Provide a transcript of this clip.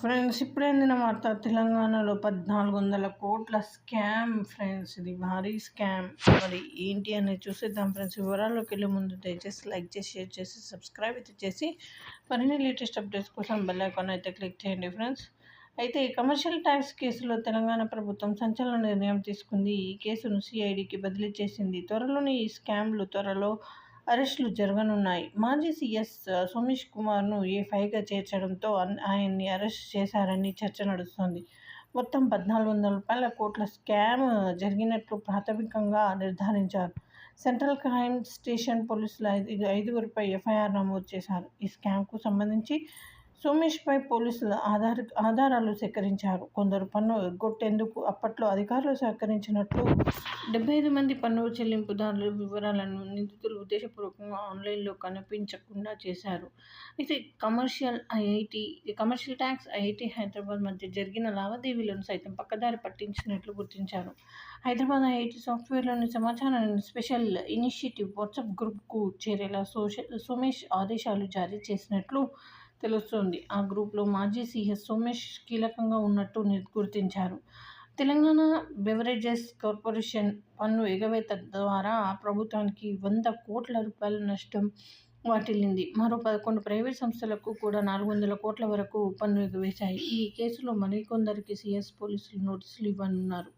Friends ఇప్పుడు అందిన వార్త తెలంగాణలో పద్నాలుగు వందల కోట్ల స్కామ్ ఫ్రెండ్స్. ఇది భారీ స్కామ్. మరి ఏంటి అనేది చూసేద్దాం ఫ్రెండ్స్. వివరాల్లోకి వెళ్ళే ముందు దయచేసి లైక్ చేసి షేర్ చేసి సబ్స్క్రైబ్ అయితే చేసి మరిన్ని లేటెస్ట్ అప్డేట్స్ కోసం బెల్ ఐకాన్ అయితే క్లిక్ చేయండి ఫ్రెండ్స్. అయితే కమర్షియల్ ట్యాక్స్ కేసులో తెలంగాణ ప్రభుత్వం సంచలన నిర్ణయం తీసుకుంది. ఈ కేసును సిఐడికి బదిలీ చేసింది. త్వరలోనే ఈ స్కామ్లు త్వరలో అరెస్టులు జరగనున్నాయి. మాజీ సీఎస్ సోమేష్ కుమార్ను ఏఫైగా చేర్చడంతో ఆయన్ని అరెస్ట్ చేశారని చర్చ నడుస్తోంది. మొత్తం పద్నాలుగు వందల రూపాయల కోట్ల స్కామ్ జరిగినట్లు ప్రాథమికంగా నిర్ధారించారు. సెంట్రల్ క్రైమ్ స్టేషన్ పోలీసులు ఐదు ఐదుగురిపై ఎఫ్ఐఆర్ నమోదు చేశారు. ఈ స్కామ్కు సంబంధించి సోమేష్పై పోలీసులు ఆధార ఆధారాలు సేకరించారు. కొందరు పన్ను ఎగ్గొట్టేందుకు అప్పట్లో అధికారులు సహకరించినట్లు డెబ్బై ఐదు మంది పన్ను చెల్లింపుదారుల వివరాలను నిందితులు ఉద్దేశపూర్వకంగా ఆన్లైన్లో కనిపించకుండా చేశారు. అయితే commercial IIT commercial tax IIT Hyderabad మధ్య జరిగిన లావాదేవీలను సైతం పక్కదారి పట్టించినట్లు గుర్తించారు. హైదరాబాద్ ఐఐటి సాఫ్ట్వేర్లోని సమాచారాన్ని స్పెషల్ ఇనిషియేటివ్ వాట్సాప్ గ్రూప్కు చేరేలా సోషల్ సోమేష్ ఆదేశాలు జారీ చేసినట్లు తెలుస్తోంది. ఆ గ్రూప్లో మాజీ సీఎస్ సోమేష్ కీలకంగా ఉన్నట్టు గుర్తించారు. తెలంగాణ బెవరేజెస్ కార్పొరేషన్ పన్ను ఎగవేత ద్వారా ప్రభుత్వానికి వంద కోట్ల రూపాయల నష్టం వాటిల్లింది. మరో పదకొండు ప్రైవేట్ సంస్థలకు కూడా నాలుగు వందల కోట్ల వరకు పన్ను ఎగవేశాయి. ఈ కేసులో మరికొందరికి సీఎస్ పోలీసులు నోటీసులు ఇవ్వనున్నారు.